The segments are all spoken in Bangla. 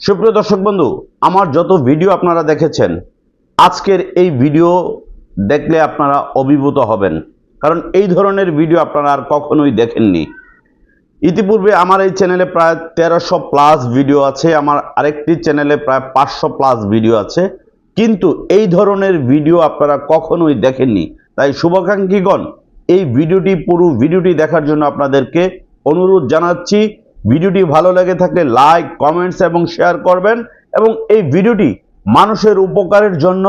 সুপ্রিয় দর্শক বন্ধু, আমার যত ভিডিও আপনারা দেখেছেন, আজকের এই ভিডিও দেখলে আপনারা অভিভূত হবেন। কারণ এই ধরনের ভিডিও আপনারা আর কখনোই দেখেননি। ইতিপূর্বে আমার এই চ্যানেলে প্রায় তেরোশো প্লাস ভিডিও আছে, আমার আরেকটি চ্যানেলে প্রায় পাঁচশো প্লাস ভিডিও আছে। কিন্তু এই ধরনের ভিডিও আপনারা কখনোই দেখেননি। তাই শুভাকাঙ্ক্ষীগণ, এই ভিডিওটি পুরো ভিডিওটি দেখার জন্য আপনাদেরকে অনুরোধ জানাচ্ছি ভিডিওটি ভালো লেগে থাকলে লাইক, কমেন্টস এবং শেয়ার করবেন এবং এই ভিডিওটি মানুষের উপকারের জন্য,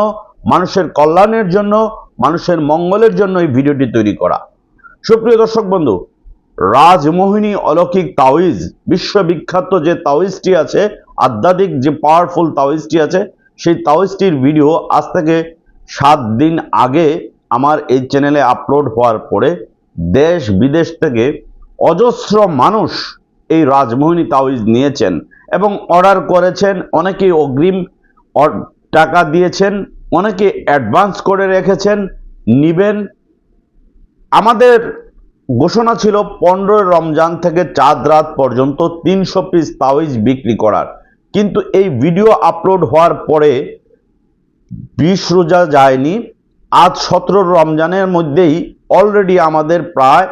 মানুষের কল্যাণের জন্য, মানুষের মঙ্গলের জন্য এই ভিডিওটি তৈরি করা। সুপ্রিয় দর্শক বন্ধু, রাজমোহিনী অলৌকিক তাওইজ বিশ্ববিখ্যাত যে তাওইজটি আছে, আধ্যাত্মিক যে পাওয়ারফুল তাওইজটি আছে, সেই তাওইজটির ভিডিও আজ থেকে সাত দিন আগে আমার এই চ্যানেলে আপলোড হওয়ার পরে দেশ বিদেশ থেকে অজস্র মানুষ এই রাজমোহিনী তাওইজ নিয়েছেন এবং অর্ডার করেছেন, অনেকেই অগ্রিম টাকা দিয়েছেন অনেকে অ্যাডভান্স করে রেখেছেন, নিবেন। আমাদের ঘোষণা ছিল পনেরোই রমজান থেকে চাঁদ রাত পর্যন্ত তিনশো পিস তাওইজ বিক্রি করার। কিন্তু এই ভিডিও আপলোড হওয়ার পরে বিশ রোজা যায়নি। আজ সতেরো রমজানের মধ্যেই অলরেডি আমাদের প্রায়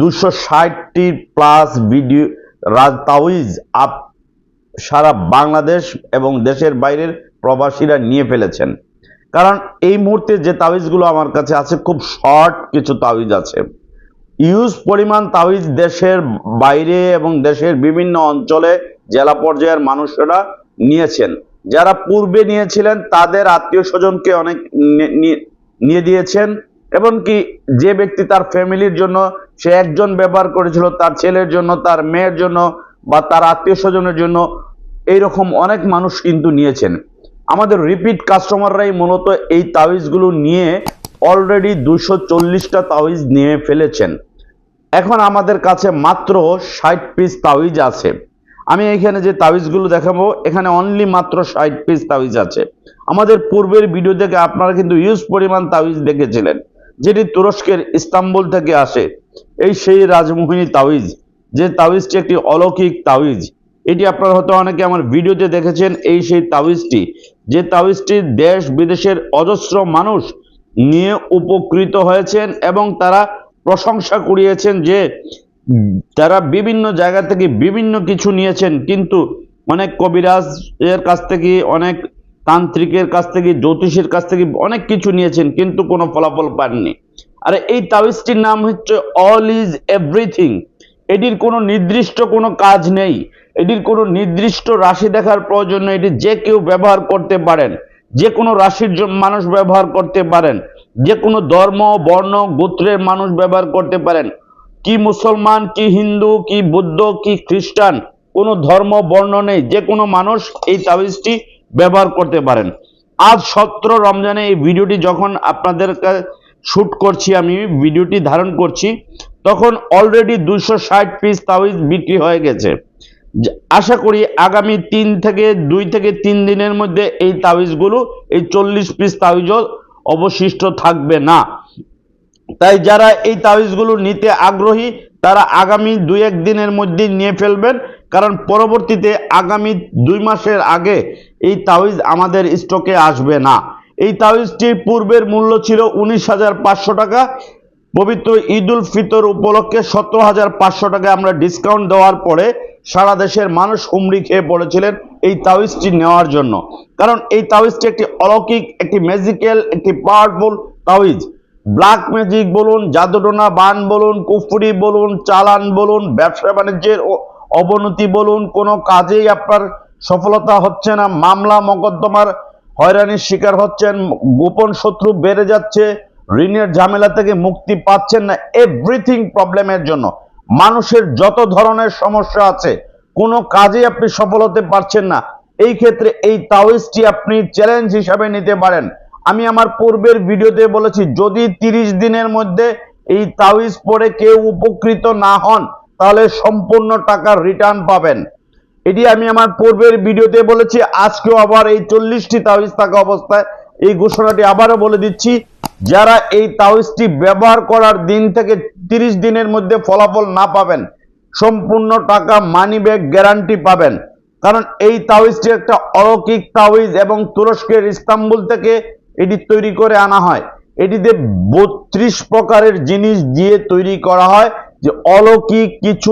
দুশো ষাটটি প্লাস ভিডিও রাজ তাওইজ আপ সারা বাংলাদেশ এবং দেশের বাইরের প্রবাসীরা নিয়ে ফেলেছেন। কারণ এই মুহূর্তে যে তাবিজগুলো আমার কাছে আছে, খুব শর্ট কিছু তাবিজ আছে। ইউজ পরিমাণ তাবিজ দেশের বাইরে এবং দেশের বিভিন্ন অঞ্চলে জেলা পর্যায়ের মানুষেরা নিয়েছেন। যারা পূর্বে নিয়েছিলেন, তাদের আত্মীয় স্বজনকে অনেক নিয়ে দিয়েছেন। এবং কি যে ব্যক্তি তার ফ্যামিলির জন্য, সে একজন ব্যবহার করেছিল, তার ছেলের জন্য, তার মেয়ের জন্য বা তার আত্মীয় স্বজনের জন্য, এইরকম অনেক মানুষ কিন্তু নিয়েছেন। আমাদের রিপিট কাস্টমাররাই মূলত এই তাবিজগুলো নিয়ে অলরেডি দুশো চল্লিশটা তাবিজ নিয়ে ফেলেছেন। এখন আমাদের কাছে মাত্র ষাট পিস তাবিজ আছে। আমি এখানে যে তাবিজগুলো দেখাবো, এখানে অনলি মাত্র ষাট পিস তাবিজ আছে। আমাদের পূর্বের ভিডিও থেকে আপনারা কিন্তু ইউজ পরিমাণ তাবিজ দেখেছিলেন। যেটি তুরস্কের ইস্তাম্বুল থেকে আসে, এই সেই রাজমোহিনী তাবিজ যে তাবিজটি একটি অলৌকিক তাবিজ এটি আপনারা হয়তো অনেকে আমার ভিডিওতে দেখেছেন, এই সেই তাবিজটি যে তাবিজটি দেশ বিদেশের অজস্র মানুষ নিয়ে উপকৃত হয়েছেন এবং তারা প্রশংসা কুড়িয়েছেন যে তারা বিভিন্ন জায়গা থেকে বিভিন্ন কিছু নিয়েছেন, কিন্তু অনেক কবিরাজ এর কাছ থেকে, অনেক তান্ত্রিকের কাছ থেকে, জ্যোতিষের কাছ থেকে অনেক কিছু নিয়েছেন, কিন্তু কোনো ফলাফল পাননি। আর এই তাবিজটির নাম হচ্ছে অল ইজ এভরিথিং এটির কোনো নির্দিষ্ট কোনো কাজ নেই। এটির কোনো নির্দিষ্ট রাশি দেখার প্রয়োজন নেই। এটি যে কেউ ব্যবহার করতে পারেন। যে কোনো রাশির মানুষ ব্যবহার করতে পারেন। যে কোনো ধর্ম, বর্ণ, গোত্রের মানুষ ব্যবহার করতে পারেন। কি মুসলমান, কি হিন্দু, কি বৌদ্ধ, কি খ্রিস্টান, কোনো ধর্ম, বর্ণ নেই। যে কোনো মানুষ এই তাবিজটি ব্যবহার করতে পারেন। আজ সতেরো রমজানে এই ভিডিওটি যখন আপনাদের শুট করছি, আমি ভিডিওটি ধারণ করছি, তখন অলরেডি দুশো ষাট পিস তাবিজ বিক্রি হয়ে গেছে। আশা করি আগামী তিন থেকে, দুই থেকে তিন দিনের মধ্যে এই তাবিজগুলো এই চল্লিশ পিস তাবিজও অবশিষ্ট থাকবে না। তাই যারা এই তাবিজগুলো নিতে আগ্রহী, তারা আগামী দুই এক দিনের মধ্যে নিয়ে ফেলবেন। কারণ পরবর্তীতে আগামী দুই মাসের আগে এই তাবিজ আমাদের স্টকে আসবে না। এই তাবিজটির পূর্বের মূল্য ছিল উনিশ হাজার পাঁচশো টাকা। পবিত্র ঈদ উল ফিতর উপলক্ষে সতেরো হাজার পাঁচশো টাকা আমরা ডিসকাউন্ট দেওয়ার পরে সারা দেশের মানুষ হুমড়ি খেয়ে পড়েছিলেন এই তাবিজটি নেওয়ার জন্য। কারণ এই তাবিজটি একটি অলৌকিক, একটি ম্যাজিক্যাল একটি পাওয়ারফুল তাবিজ ব্ল্যাক ম্যাজিক বলুন, জাদুটোনা বান বলুন, কুফুরি বলুন, চালান বলুন ব্যবসা বাণিজ্যের অবনতি বলুন, কোনো কাজেই আপনার সফলতা হচ্ছে না, মামলা, মকদ্দমার হয়রানির শিকার হচ্ছেন, গোপন শত্রু বেড়ে যাচ্ছে, ঋণের ঝামেলা থেকে মুক্তি পাচ্ছেন না এভরিথিং প্রবলেমের জন্য। মানুষের যত ধরনের সমস্যা আছে, কোনো কাজেই আপনি সফল হতে পারছেন না। এই ক্ষেত্রে এই তাওয়াইজটি আপনি চ্যালেঞ্জ হিসাবে নিতে পারেন। আমি আমার পূর্বের ভিডিওতে বলেছি, যদি তিরিশ দিনের মধ্যে এই তাওয়াইজ পড়ে কেউ উপকৃত না হন তাহলে সম্পূর্ণ টাকা রিটার্ন পাবেন। এটি আমি আমার পূর্বের ভিডিওতে বলেছি, আজকেও আবার এই চল্লিশটি তাওয়াইজ থাকা অবস্থায় এই ঘোষণাটি আবারও বলে দিচ্ছি, যারা এই তাওয়াইজটি ব্যবহার করার দিন থেকে তিরিশ দিনের মধ্যে ফলাফল না পাবেন, সম্পূর্ণ টাকা মানি ব্যাগ গ্যারান্টি পাবেন। কারণ এই তাওয়াইজটি একটা অলৌকিক তাওয়াইজ এবং তুরস্কের ইস্তাম্বুল থেকে এটি তৈরি করে আনা হয়। এটিতে বত্রিশ প্রকারের জিনিস দিয়ে তৈরি করা হয়। যে অলৌকিক কিছু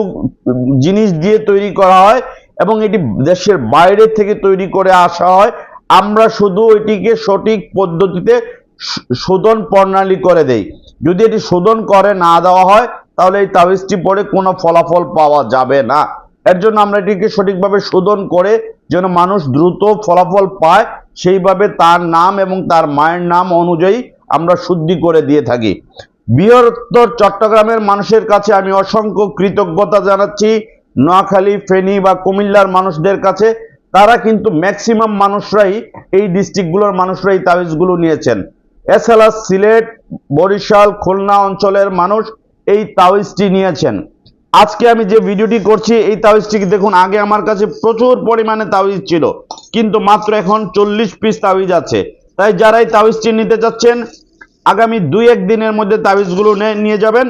জিনিস দিয়ে তৈরি করা হয় এবং এটি দেশের বাইরে থেকে তৈরি করে আসা হয়। আমরা শুধু এটিকে সঠিক পদ্ধতিতে শোধন প্রণালী করে দেই। যদি এটি শোধন করে না দেওয়া হয়, তাহলে এই তাবিজটি পরে কোনো ফলাফল পাওয়া যাবে না। এর জন্য আমরা এটিকে সঠিকভাবে শোধন করে যেন মানুষ দ্রুত ফলাফল পায়, সেইভাবে তার নাম এবং তার মায়ের নাম অনুযায়ী আমরা শুদ্ধি করে দিয়ে থাকি। বৃহত্তর চট্টগ্রামের মানুষের কাছে আমি অসংখ্য কৃতজ্ঞতা জানাচ্ছি। নোয়াখালী, ফেনী বা কুমিল্লার মানুষদের কাছে। তারা কিন্তু ম্যাক্সিমাম মানুষরাই এই ডিস্ট্রিক্টগুলোর মানুষরাই তাবিজগুলো নিয়েছেন। এছাড়া সিলেট, বরিশাল, খুলনা অঞ্চলের মানুষ এই তাবিজটি নিয়েছেন। আজকে আমি যে ভিডিওটি করছি, এই তাবিজটি দেখুন, আগে আমার কাছে প্রচুর পরিমাণে তাবিজ ছিল। কিন্তু মাত্র এখন চল্লিশ পিস তাবিজ আছে। তাই যারা এই তাবিজটি নিতে চাচ্ছেন আগামী দুই এক দিনের মধ্যে তাবিজগুলো নিয়ে যাবেন।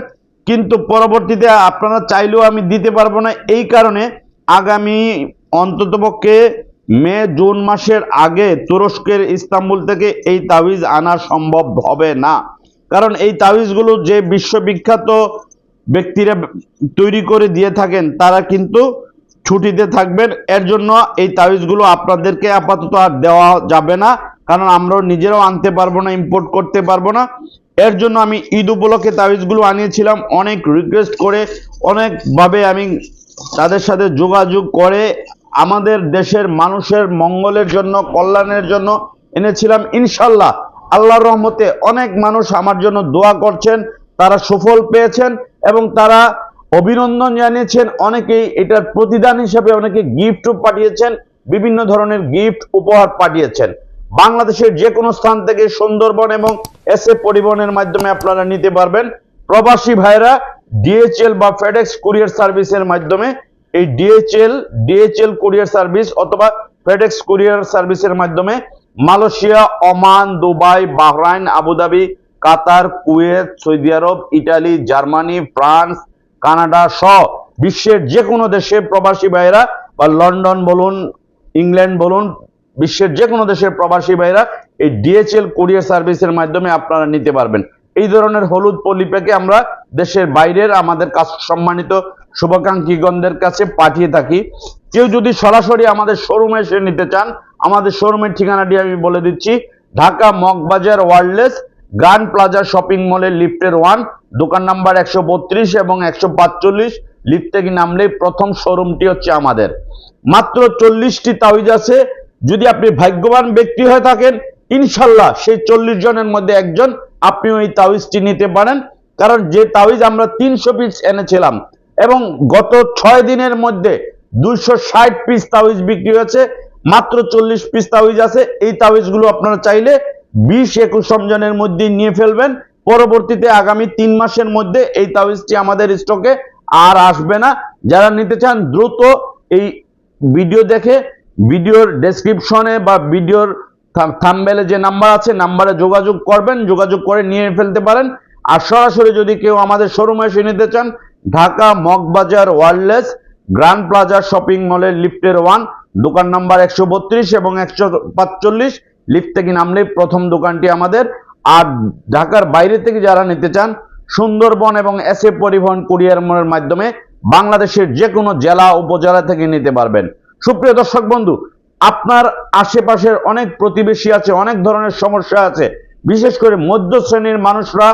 কিন্তু পরবর্তীতে আপনারা চাইলেও আমি দিতে পারব না। এই কারণে আগামী অন্ততপক্ষে মে, জুন মাসের আগে তুরস্কের ইস্তাম্বুল থেকে এই তাবিজ আনা সম্ভব হবে না। কারণ এই তাবিজগুলো যে বিশ্ববিখ্যাত ব্যক্তিরা তৈরি করে দিয়ে থাকেন, তারা কিন্তু ছুটিতে থাকবেন। এর জন্য এই তাবিজগুলো আপনাদেরকে আপাতত আর দেওয়া যাবে না। কারণ আমরাও নিজেরাও আনতে পারব না ইম্পোর্ট করতে পারব না। এর জন্য আমি ঈদ উপলক্ষে তাবিজগুলো আনিয়েছিলাম। অনেক রিকোয়েস্ট করে, অনেকভাবে আমি তাদের সাথে যোগাযোগ করে আমাদের দেশের মানুষের মঙ্গলের জন্য, কল্যাণের জন্য এনেছিলাম। ইনশাল্লাহ, আল্লাহর রহমতে অনেক মানুষ আমার জন্য দোয়া করছেন, তারা সুফল পেয়েছেন এবং তারা অভিনন্দন জানিয়েছেন। অনেকেই এটার প্রতিদান হিসেবে অনেকে গিফটও পাঠিয়েছেন, বিভিন্ন ধরনের গিফট উপহার পাঠিয়েছেন। বাংলাদেশের যে কোনো স্থান থেকে সুন্দরবন এবং এসএ পরিবহনের মাধ্যমে আপনারা নিতে পারবেন। প্রবাসী ভাইরা ডিএচএল বা ফেডেক্স কুরিয়ার সার্ভিসের মাধ্যমে এই ডিএচএল ডিএচএল কুরিয়ার সার্ভিস অথবা ফেডেক্স কুরিয়ার সার্ভিসের মাধ্যমে Malaysia, Oman, Dubai, Bahrain, Abu Dhabi, Qatar, Kuwait, Saudi Arab, Italy, Germany, France, Canada সহ বিশ্বের যে কোনো দেশে প্রবাসী ভাইরা বা লন্ডন বলুন, ইংল্যান্ড বলুন বিশ্বের যে কোনো দেশের প্রবাসী ভাইরা এই ডিএচএল কুরিয়ার সার্ভিসের মাধ্যমে আপনারা নিতে পারবেন। এই ধরনের হলুদ পলিপ্যাকে আমরা দেশের বাইরের আমাদের কাছ সম্মানিত শুভাকাঙ্ক্ষীগণদের কাছে পাঠিয়ে থাকি। কেউ যদি সরাসরি আমাদের শোরুমে এসে নিতে চান, আমাদের শোরুমের ঠিকানাটি আমি বলে দিচ্ছি, Dhaka Moghbazar Wireless Grand Plaza shopping মলের লিফটের ওয়ান, দোকান নাম্বার একশো বত্রিশ এবং একশো পাঁচচল্লিশ। লিফট থেকে নামলেই প্রথম শোরুমটি হচ্ছে আমাদের। মাত্র চল্লিশটি তাবিজ আছে যদি আপনি ভাগ্যবান ব্যক্তি হয়ে থাকেন, ইনশাল্লাহ সেই চল্লিশ জনের মধ্যে একজন আপনি ওই তাবিজটি নিতে পারেন। কারণ যে তাবিজ আমরা তিনশো পিস এনেছিলাম এবং গত ছয় দিনের মধ্যে দুইশো ষাট পিস তাবিজ বিক্রি হয়েছে, মাত্র চল্লিশ পিস তাবিজ আছে। এই তাবিজগুলো আপনারা চাইলে বিশ একুশ রমজানের মধ্যে নিয়ে ফেলবেন। পরবর্তীতে আগামী তিন মাসের মধ্যে এই তাবিজটি আমাদের স্টকে আর আসবে না। যারা নিতে চান, দ্রুত এই ভিডিও দেখে ভিডিওর ডেসক্রিপশনে বা ভিডিওর থাম্বেলে যে নাম্বার আছে নাম্বারে যোগাযোগ করবেন, যোগাযোগ করে নিয়ে ফেলতে পারেন। আর সরাসরি যদি কেউ আমাদের শোরুমে এসে নিতে চান, Dhaka Moghbazar Wireless Grand Plaza shopping মলের লিফটের ওয়ান দোকান নাম্বার একশো বত্রিশ এবং একশো পাঁচচল্লিশ লিফট থেকে নামলে প্রথম দোকানটি আমাদের। আর ঢাকার বাইরে থেকে যারা নিতে চান, সুন্দরবন এবং এসএ পরিবহন কুরিয়ার মলের মাধ্যমে বাংলাদেশের যে কোনো জেলা, উপজেলা থেকে নিতে পারবেন। সুপ্রিয় দর্শক বন্ধু, আপনার আশেপাশের অনেক প্রতিবেশী আছে, অনেক ধরনের সমস্যা আছে। বিশেষ করে মধ্য শ্রেণির মানুষরা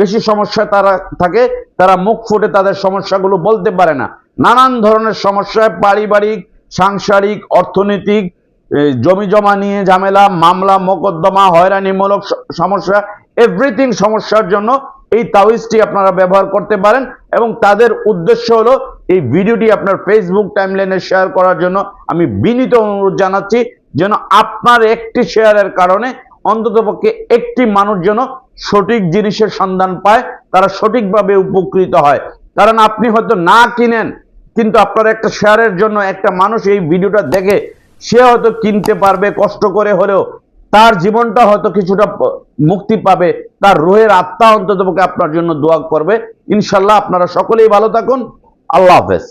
বেশি সমস্যা তারা থাকে, তারা মুখ ফুটে তাদের সমস্যাগুলো বলতে পারে না। নানান ধরনের সমস্যায় পারিবারিক, সাংসারিক, অর্থনৈতিক জমি জমা নিয়ে ঝামেলা, মামলা, মোকদ্দমা, হয়রানিমূলক সমস্যা এভরিথিং সমস্যার জন্য এই তাওয়িজটি আপনারা ব্যবহার করতে পারেন এবং তাদের উদ্দেশ্য হলো এই ভিডিওটি আপনার ফেসবুক টাইমলাইনে শেয়ার করার জন্য আমি বিনীত অনুরোধ জানাচ্ছি যেন আপনার একটি শেয়ারের কারণে অন্ততপক্ষে একটি মানুষ যেন সঠিক জিনিসের সন্ধান পায়, তারা সঠিকভাবে উপকৃত হয়। কারণ আপনি হয়তো না কিনেন, কিন্তু আপনার একটা শেয়ারের জন্য একটা মানুষ এই ভিডিওটা দেখে, সে হয়তো কিনতে পারবে, কষ্ট করে হলেও তার জীবনটা হয়তো কিছুটা মুক্তি পাবে, তার রোহের আত্মা অন্ততপক্ষে আপনার জন্য দোয়া করবে। ইনশাল্লাহ আপনারা সকলেই ভালো থাকুন। আল্লাহ হাফেজ।